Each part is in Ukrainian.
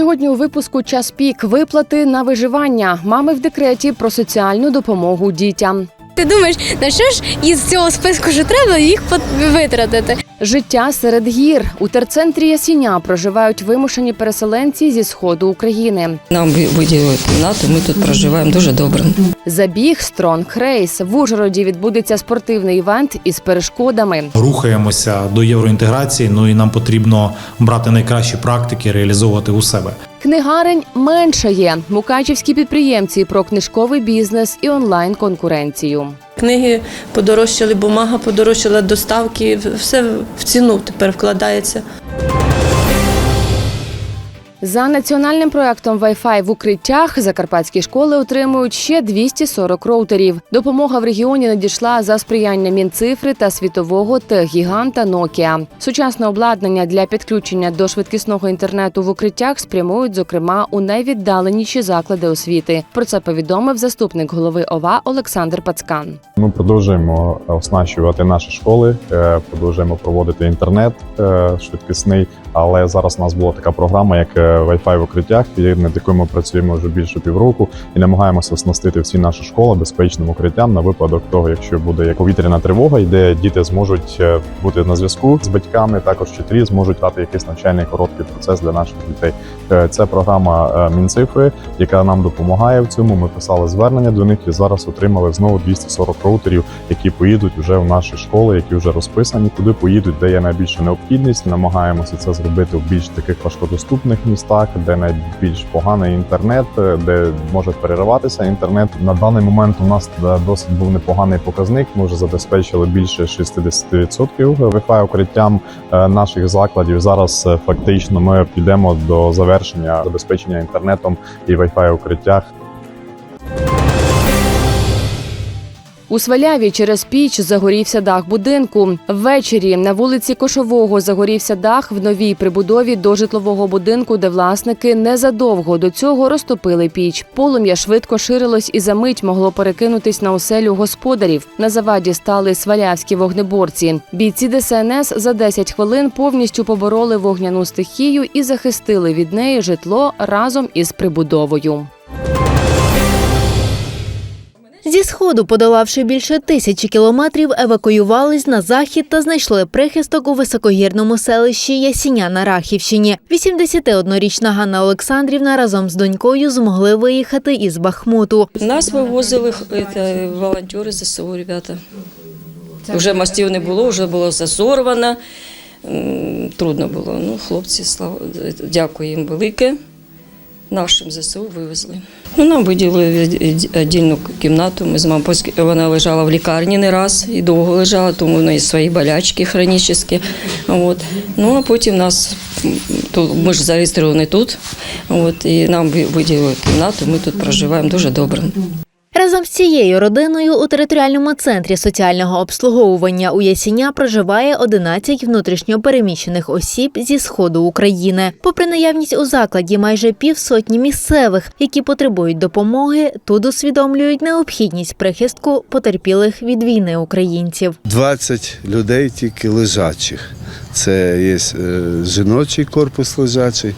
Сьогодні у випуску час пік виплати на виживання. Мами в декреті про соціальну допомогу дітям. Ти думаєш, на що ж із цього списку що треба їх витратити? Життя серед гір у терцентрі Ясіня проживають вимушені переселенці зі сходу України. Нам ви- виділили кімнату, ми тут проживаємо дуже добре. Забіг Стронг Рейс в Ужгороді відбудеться спортивний івент із перешкодами. рухаємося до євроінтеграції. Ну і нам потрібно брати найкращі практики, реалізовувати у себе. Книгарень менше є. Мукачівські підприємці про книжковий бізнес і онлайн конкуренцію. Книги подорожчали, бумага подорожчала, доставки, все в ціну тепер вкладається. За національним проектом Wi-Fi в укриттях закарпатські школи отримують ще 240 роутерів. Допомога в регіоні надійшла за сприяння Мінцифри та світового техгіганта Nokia. Сучасне обладнання для підключення до швидкісного інтернету в укриттях спрямують, зокрема, у найвіддаленіші заклади освіти. Про це повідомив заступник голови ОВА Олександр Пацкан. Ми продовжуємо е, оснащувати наші школи, е, продовжуємо проводити інтернет е, швидкісний. Але зараз у нас була така програма, як Wi-Fi в укриттях, над якою ми працюємо вже більше півроку, і намагаємося оснастити всі наші школи безпечним укриттям на випадок того, якщо буде як повітряна тривога, і де діти зможуть е, бути на зв'язку з батьками. Також вчителі зможуть дати якийсь навчальний короткий процес для наших дітей. Е, Це програма е, Мінцифри, яка нам допомагає в цьому. Ми писали звернення до них і зараз отримали знову 240 роутерів, які поїдуть вже в наші школи, які вже розписані, куди поїдуть, де є найбільша необхідність. Намагаємося це зробити в більш таких важкодоступних містах, де найбільш поганий інтернет, е, де може перериватися інтернет. На даний момент у нас досить був непоганий показник. Ми вже забезпечили більше 60% Wi-Fi укриттям наших закладів. Зараз фактично ми підемо до завершення забезпечення інтернетом і Wi-Fi укриттях У Сваляві через піч загорівся дах будинку. Ввечері на вулиці Кошового загорівся дах в новій прибудові до житлового будинку, де власники незадовго до цього розтопили піч. Полум'я швидко ширилось і за мить могло перекинутись на оселю господарів. На заваді стали свалявські вогнеборці. Бійці ДСНС за 10 хвилин повністю побороли вогняну стихію і захистили від неї житло разом із прибудовою. Зі сходу, подолавши більше тисячі кілометрів, евакуювались на захід та знайшли прихисток у високогірному селищі Ясіня на Рахівщині. 81-річна Ганна Олександрівна разом з донькою змогли виїхати із Бахмуту. Нас вивозили це, волонтери ЗСУ, ребята. Вже мостів не було, вже було зазорвано. Трудно було. Ну, хлопці, слава, дякую їм велике. Нашим ЗСУ вивезли. Ну, нам виділили віддільну кімнату. Ми з мамою, вона лежала в лікарні не раз і довго лежала, тому в неї свої болячки хронічні. От. Ну, а потім нас, то ми ж зареєстровані тут, от, і нам виділили кімнату, ми тут проживаємо дуже добре. Разом з цією родиною у територіальному центрі соціального обслуговування у Ясіня проживає 11 внутрішньопереміщених осіб зі сходу України. Попри наявність у закладі майже півсотні місцевих, які потребують допомоги, тут усвідомлюють необхідність прихистку потерпілих від війни українців. 20 людей тільки лежачих. Це є е, жіночий корпус лежачий,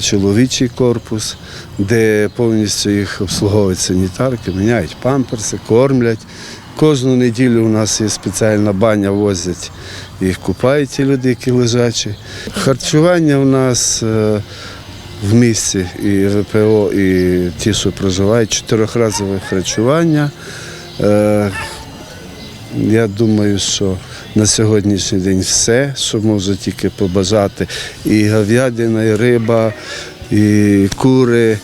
чоловічий корпус, де повністю їх обслуговують санітарки, міняють памперси, кормлять. Кожну неділю у нас є спеціальна баня, возять їх купають ті люди, які лежачі. Харчування у нас е, в місті і ВПО, і ті, що проживають, чотирьохразове харчування. Е, я думаю, що на сьогоднішній день все, що можу тільки побажати. І говядина, і риба, і кури,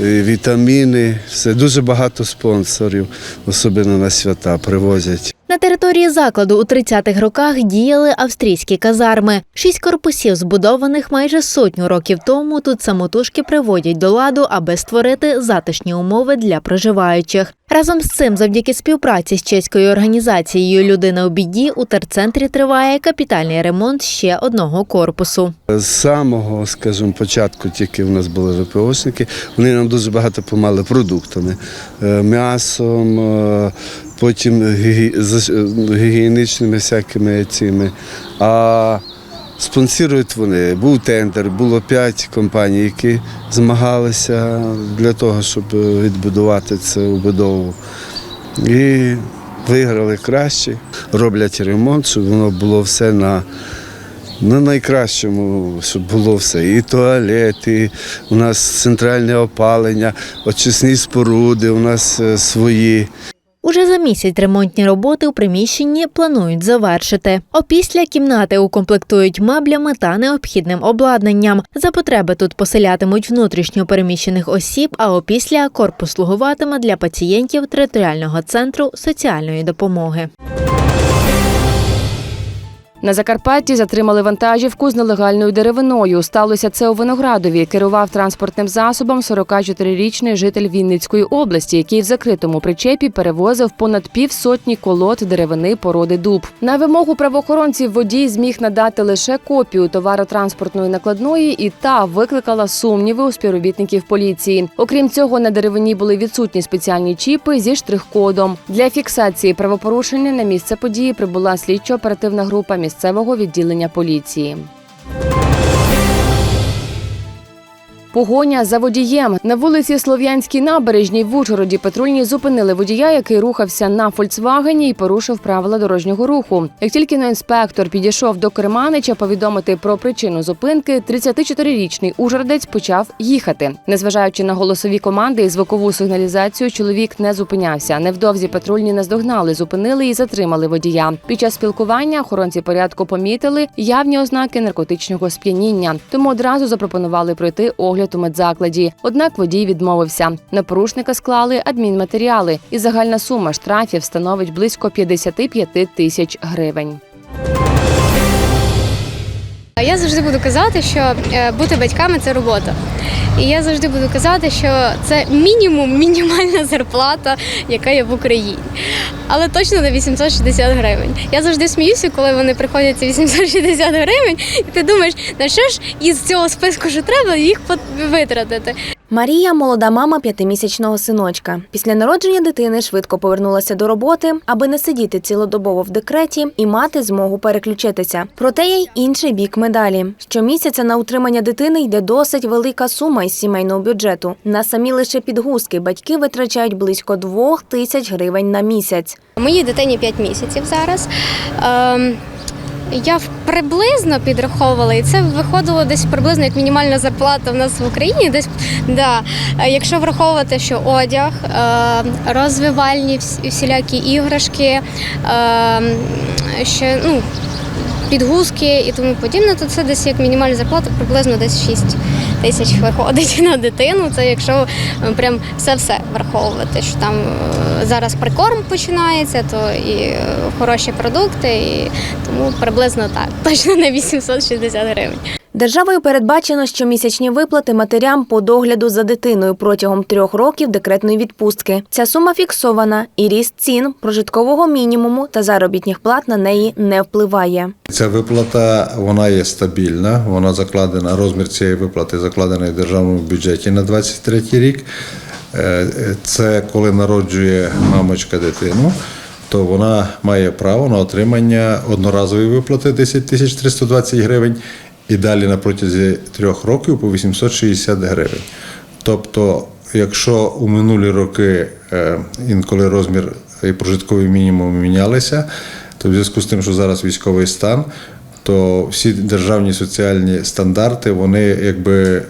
вітаміни. Все дуже багато спонсорів, особливо на свята, привозять. На території закладу у 30-х роках діяли австрійські казарми. Шість корпусів, збудованих майже сотню років тому, тут самотужки приводять до ладу, аби створити затишні умови для проживаючих. Разом з цим, завдяки співпраці з чеською організацією Людина у біді у терцентрі триває капітальний ремонт ще одного корпусу. З самого, скажімо, початку тільки в нас були ВПОшники, вони нам дуже багато допомагали продуктами, е, м'ясом, е, потім гі- гігієнічними всякими цими. А спонсорують вони. Був тендер, було п'ять компаній, які змагалися для того, щоб відбудувати цю будову. І виграли краще, роблять ремонт, щоб воно було все на, на найкращому, щоб було все. І туалет, і у нас центральне опалення, очисні споруди у нас е, свої. Уже за місяць ремонтні роботи у приміщенні планують завершити. Опісля кімнати укомплектують меблями та необхідним обладнанням. За потреби тут поселятимуть внутрішньо переміщених осіб, а опісля корпус слугуватиме для пацієнтів територіального центру соціальної допомоги. На Закарпатті затримали вантажівку з нелегальною деревиною. Сталося це у Виноградові. Керував транспортним засобом 44-річний житель Вінницької області, який в закритому причепі перевозив понад півсотні колод деревини породи дуб. На вимогу правоохоронців водій зміг надати лише копію товаротранспортної накладної, і та викликала сумніви у співробітників поліції. Окрім цього, на деревині були відсутні спеціальні чіпи зі штрих-кодом. Для фіксації правопорушення на місце події прибула слідчо-оперативна група місцевого відділення поліції. Погоня за водієм на вулиці Слов'янській набережній в Ужгороді патрульні зупинили водія, який рухався на Фольксвагені і порушив правила дорожнього руху. Як тільки на інспектор підійшов до керманича повідомити про причину зупинки, 34-річний ужгородець почав їхати. Незважаючи на голосові команди і звукову сигналізацію, чоловік не зупинявся. Невдовзі патрульні наздогнали, зупинили і затримали водія. Під час спілкування охоронці порядку помітили явні ознаки наркотичного сп'яніння, тому одразу запропонували пройти огляд у медзакладі. Однак водій відмовився. На порушника склали адмінматеріали, і загальна сума штрафів становить близько 55 тисяч гривень. Я завжди буду казати, що е, бути батьками це робота. І я завжди буду казати, що це мінімум мінімальна зарплата, яка є в Україні. Але точно на 860 гривень. Я завжди сміюся, коли вони приходять ці 860 гривень, і ти думаєш, на що ж із цього списку що треба їх витратити. Марія молода мама п'ятимісячного синочка. Після народження дитини швидко повернулася до роботи, аби не сидіти цілодобово в декреті і мати змогу переключитися. Проте є й інший бік медалі. Щомісяця на утримання дитини йде досить велика сума із сімейного бюджету. На самі лише підгузки батьки витрачають близько двох тисяч гривень на місяць. Моїй дитині 5 місяців зараз. Я приблизно підраховувала, і це виходило десь приблизно як мінімальна зарплата в нас в Україні. Десь да. Е, Якщо враховувати, що одяг, е, розвивальні всілякі іграшки, е, ще ну. Підгузки і тому подібне, то це десь як мінімальна зарплата, приблизно десь 6 тисяч виходить на дитину. Це якщо е, прям все-все враховувати, що там е, зараз прикорм починається, то і е, хороші продукти, і тому приблизно так, точно на 860 гривень. Державою передбачено щомісячні виплати матерям по догляду за дитиною протягом трьох років декретної відпустки. Ця сума фіксована, і ріст цін, прожиткового мінімуму та заробітних плат на неї не впливає. Ця виплата вона є стабільна. Вона закладена. Розмір цієї виплати закладений в державному бюджеті на 23 рік. Е, Це коли народжує мамочка дитину, то вона має право на отримання одноразової виплати 10 тисяч 320 гривень і далі на протязі трьох років по 860 гривень. Тобто, якщо у минулі роки е, інколи розмір і прожитковий мінімум мінялися, то в зв'язку з тим, що зараз військовий стан, то всі державні соціальні стандарти вони якби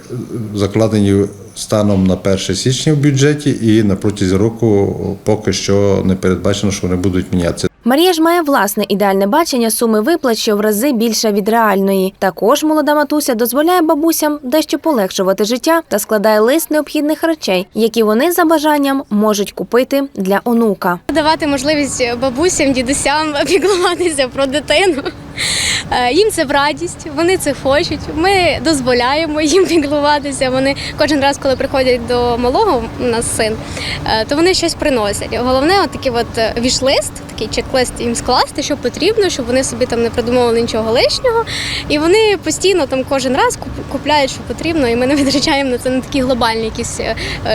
закладені станом на 1 січня в бюджеті, і на протязі року поки що не передбачено, що вони будуть мінятися. Марія ж має власне ідеальне бачення суми виплат, що в рази більша від реальної. Також молода матуся дозволяє бабусям дещо полегшувати життя та складає лист необхідних речей, які вони за бажанням можуть купити для онука. Давати можливість бабусям, дідусям піклуватися про дитину. Е, Їм це в радість, вони це хочуть. Ми дозволяємо їм піклуватися. Вони кожен раз, коли приходять до малого, у нас син, е, то вони щось приносять. Головне, от такий от е, віш-лист, такий чек-лист їм скласти, що потрібно, щоб вони собі там не придумували нічого лишнього. І вони постійно там кожен раз купляють, що потрібно, і ми не витрачаємо на це на такі глобальні якісь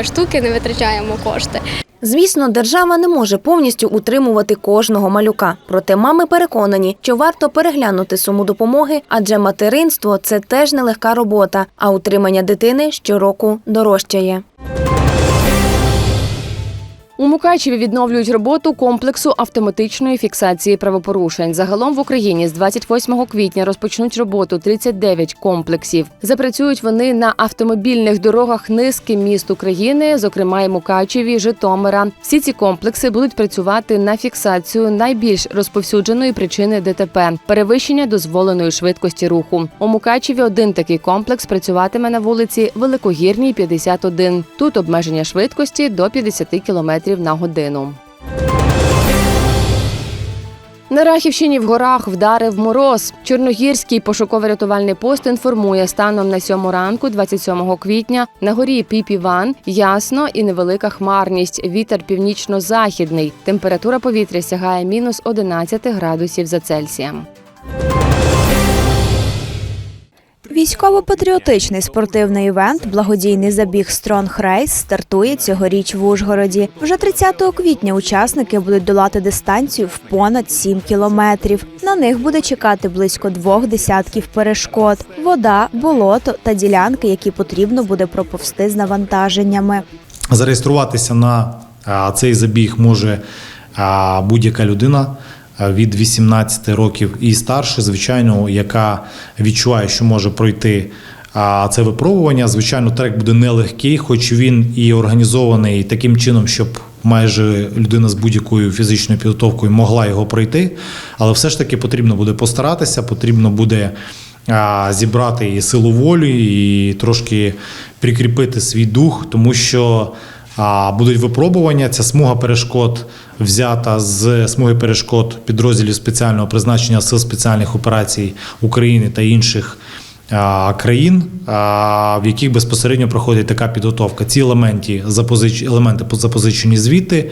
штуки, не витрачаємо кошти. Звісно, держава не може повністю утримувати кожного малюка. Проте мами переконані, що варто переглянути суму допомоги, адже материнство це теж нелегка робота, а утримання дитини щороку дорожчає. У Мукачеві відновлюють роботу комплексу автоматичної фіксації правопорушень. Загалом в Україні з 28 квітня розпочнуть роботу 39 комплексів. Запрацюють вони на автомобільних дорогах низки міст України, зокрема й Мукачеві, Житомира. Всі ці комплекси будуть працювати на фіксацію найбільш розповсюдженої причини ДТП перевищення дозволеної швидкості руху. У Мукачеві один такий комплекс працюватиме на вулиці Великогірній, 51. Тут обмеження швидкості до 50 км на годину. На Рахівщині в горах вдарив мороз. Чорногірський пошуково-рятувальний пост інформує станом на 7 ранку, 27 квітня, на горі Піпіван ясно і невелика хмарність. Вітер північно-західний. Температура повітря сягає мінус 11 градусів за Цельсієм. Військово-патріотичний спортивний івент Благодійний забіг Стронг Рейс стартує цьогоріч в Ужгороді. Вже 30 квітня учасники будуть долати дистанцію в понад 7 кілометрів. На них буде чекати близько двох десятків перешкод: вода, болото та ділянки, які потрібно буде проповсти з навантаженнями. Зареєструватися на цей забіг може будь-яка людина від 18 років і старше, звичайно, яка відчуває, що може пройти. Це випробування, звичайно, трек буде нелегкий, хоч він і організований таким чином, щоб майже людина з будь-якою фізичною підготовкою могла його пройти. Але все ж таки потрібно буде постаратися, потрібно буде зібрати і силу волі, і трошки прикріпити свій дух, тому що будуть випробування. Ця смуга перешкод взята з смуги перешкод підрозділів спеціального призначення сил спеціальних операцій України та інших. Країн, в яких безпосередньо проходить така підготовка. Ці елементи елементи запозичені звідти.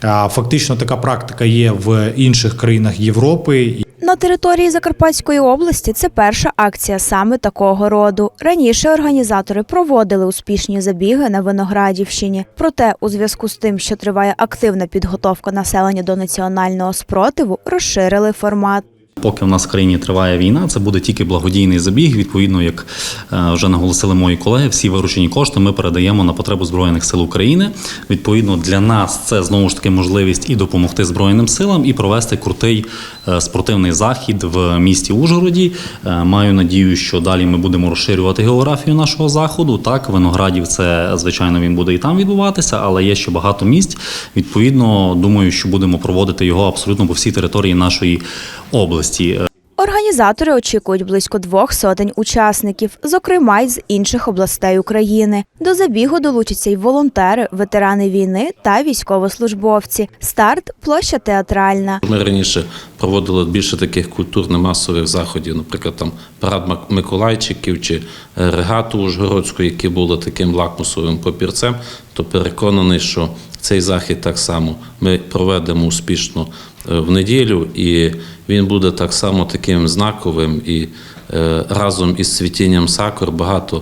А, Фактично така практика є в інших країнах Європи. На території Закарпатської області це перша акція саме такого роду. Раніше організатори проводили успішні забіги на Виноградівщині. Проте, у зв'язку з тим, що триває активна підготовка населення до національного спротиву, розширили формат. Поки в нас в країні триває війна, це буде тільки благодійний забіг. Відповідно, як е, вже наголосили мої колеги, всі виручені кошти ми передаємо на потребу збройних сил України. Відповідно, для нас це знову ж таки можливість і допомогти збройним силам, і провести крутий е, спортивний захід в місті Ужгороді. Е, Маю надію, що далі ми будемо розширювати географію нашого заходу. Так, виноградів це звичайно він буде і там відбуватися, але є ще багато місць. Відповідно, думаю, що будемо проводити його абсолютно по всій території нашої області. Організатори очікують близько двох сотень учасників, зокрема й з інших областей України. До забігу долучаться й волонтери, ветерани війни та військовослужбовці. Старт площа театральна. Ми раніше проводили більше таких культурно-масових заходів, наприклад, там парад Миколайчиків чи е, регату Ужгородську, які були таким лакмусовим папірцем, то переконаний, що цей захід так само ми проведемо успішно в неділю, і він буде так само таким знаковим. І е, разом із цвітінням сакур багато е,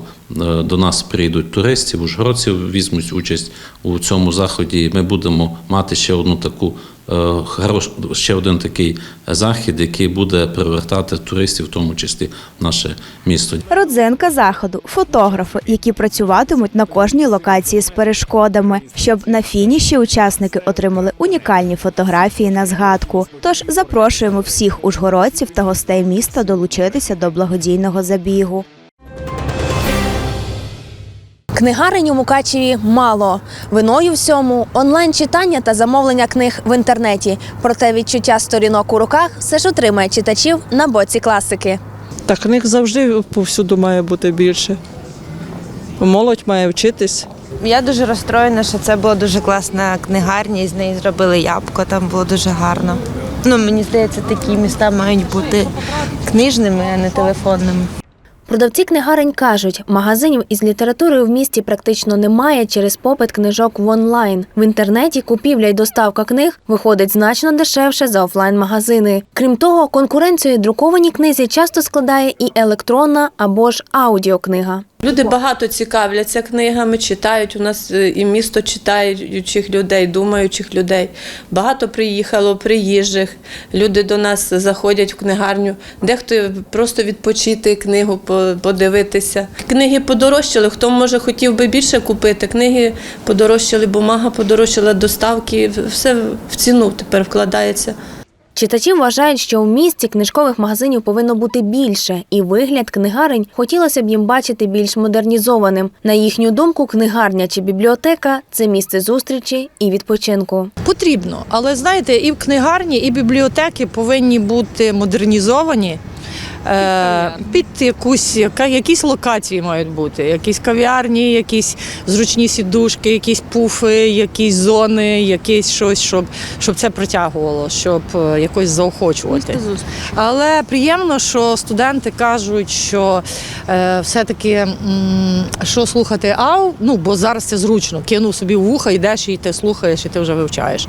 до нас прийдуть туристів, ужгородців візьмуть участь у цьому заході. Ми будемо мати ще одну таку. е, ще один такий захід, який буде привертати туристів, в тому числі в наше місто. Родзинка заходу фотографи, які працюватимуть на кожній локації з перешкодами, щоб на фініші учасники отримали унікальні фотографії на згадку. Тож запрошуємо всіх ужгородців та гостей міста долучитися до благодійного забігу. Книгарень у Мукачеві мало. Виною всьому онлайн-читання та замовлення книг в інтернеті. Проте відчуття сторінок у руках все ж утримає читачів на боці класики. Та книг завжди повсюду має бути більше. Молодь має вчитись. Я дуже розстроєна, що це була дуже класна книгарня, і з неї зробили ябко, там було дуже гарно. Ну, мені здається, такі міста мають бути книжними, а не телефонними. Продавці книгарень кажуть, магазинів із літературою в місті практично немає через попит книжок в онлайн. В інтернеті купівля й доставка книг виходить значно дешевше за офлайн-магазини. Крім того, конкуренцію друкованій книзі часто складає і електронна або ж аудіокнига. Люди багато цікавляться книгами, читають. У нас е, і місто читаючих людей, думаючих людей. Багато приїхало, приїжджих. Люди до нас заходять в книгарню. Дехто просто відпочити книгу, подивитися. Книги подорожчали. Хто може хотів би більше купити? Книги подорожчали, бумага подорожчала, доставки. Все в ціну тепер вкладається. Читачі вважають, що в місті книжкових магазинів повинно бути більше, і вигляд книгарень хотілося б їм бачити більш модернізованим. На їхню думку, книгарня чи бібліотека це місце зустрічі і відпочинку. Потрібно, але знаєте, і книгарні, і бібліотеки повинні бути модернізовані. Е, під якусь якісь локації мають бути, якісь кав'ярні, якісь зручні сідушки, якісь пуфи, якісь зони, якесь щось, щоб, щоб це притягувало, щоб е, якось заохочувати. Але приємно, що студенти кажуть, що е, все-таки що слухати ау, ну бо зараз це зручно. Кинув собі в вуха, йдеш і ти слухаєш, і ти вже вивчаєш.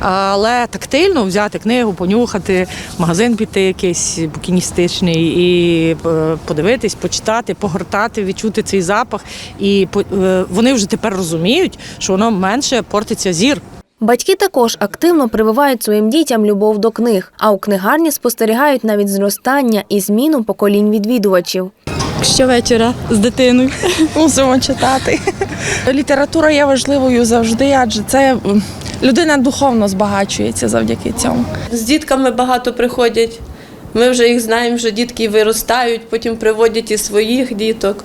Але тактильно взяти книгу, понюхати, в магазин піти якийсь букіністичний і е, подивитись, почитати, погортати, відчути цей запах. І е, вони вже тепер розуміють, що воно менше портиться зір. Батьки також активно прививають своїм дітям любов до книг, а у книгарні спостерігають навіть зростання і зміну поколінь відвідувачів. Щовечора з дитиною мусимо читати. Література є важливою завжди, адже це людина духовно збагачується завдяки цьому. З дітками багато приходять. Ми вже їх знаємо, вже дітки виростають, потім приводять і своїх діток.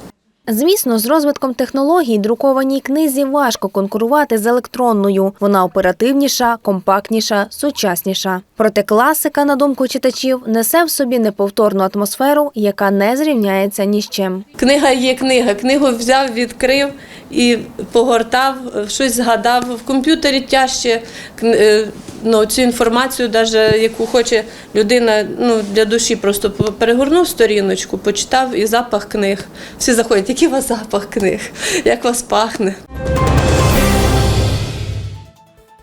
Звісно, з розвитком технологій друкованій книзі важко конкурувати з електронною. Вона оперативніша, компактніша, сучасніша. Проте класика, на думку читачів, несе в собі неповторну атмосферу, яка не зрівняється ні з чим. Книга є книга. Книгу взяв, відкрив і погортав, щось згадав. В комп'ютері тяжче е, ну, цю інформацію, даже, яку хоче людина ну, для душі, просто перегорнув сторіночку, почитав і запах книг. Всі заходять, який у вас запах книг, як вас пахне.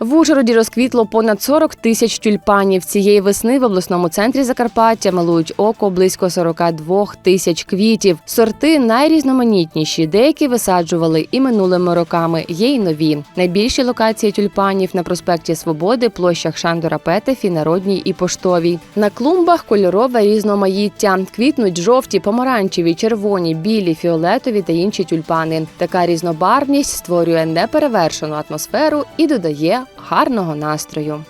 В Ужгороді розквітло понад 40 тисяч тюльпанів. Цієї весни в обласному центрі Закарпаття милують око близько 42 тисяч квітів. Сорти найрізноманітніші. Деякі висаджували і минулими роками. Є й нові. Найбільші локації тюльпанів на проспекті Свободи, площах Шандора Петефі, Народній і Поштовій. На клумбах кольорове різноманіття. Квітнуть жовті, помаранчеві, червоні, білі, фіолетові та інші тюльпани. Така різнобарвність створює неперевершену атмосферу і додає гарного настрою.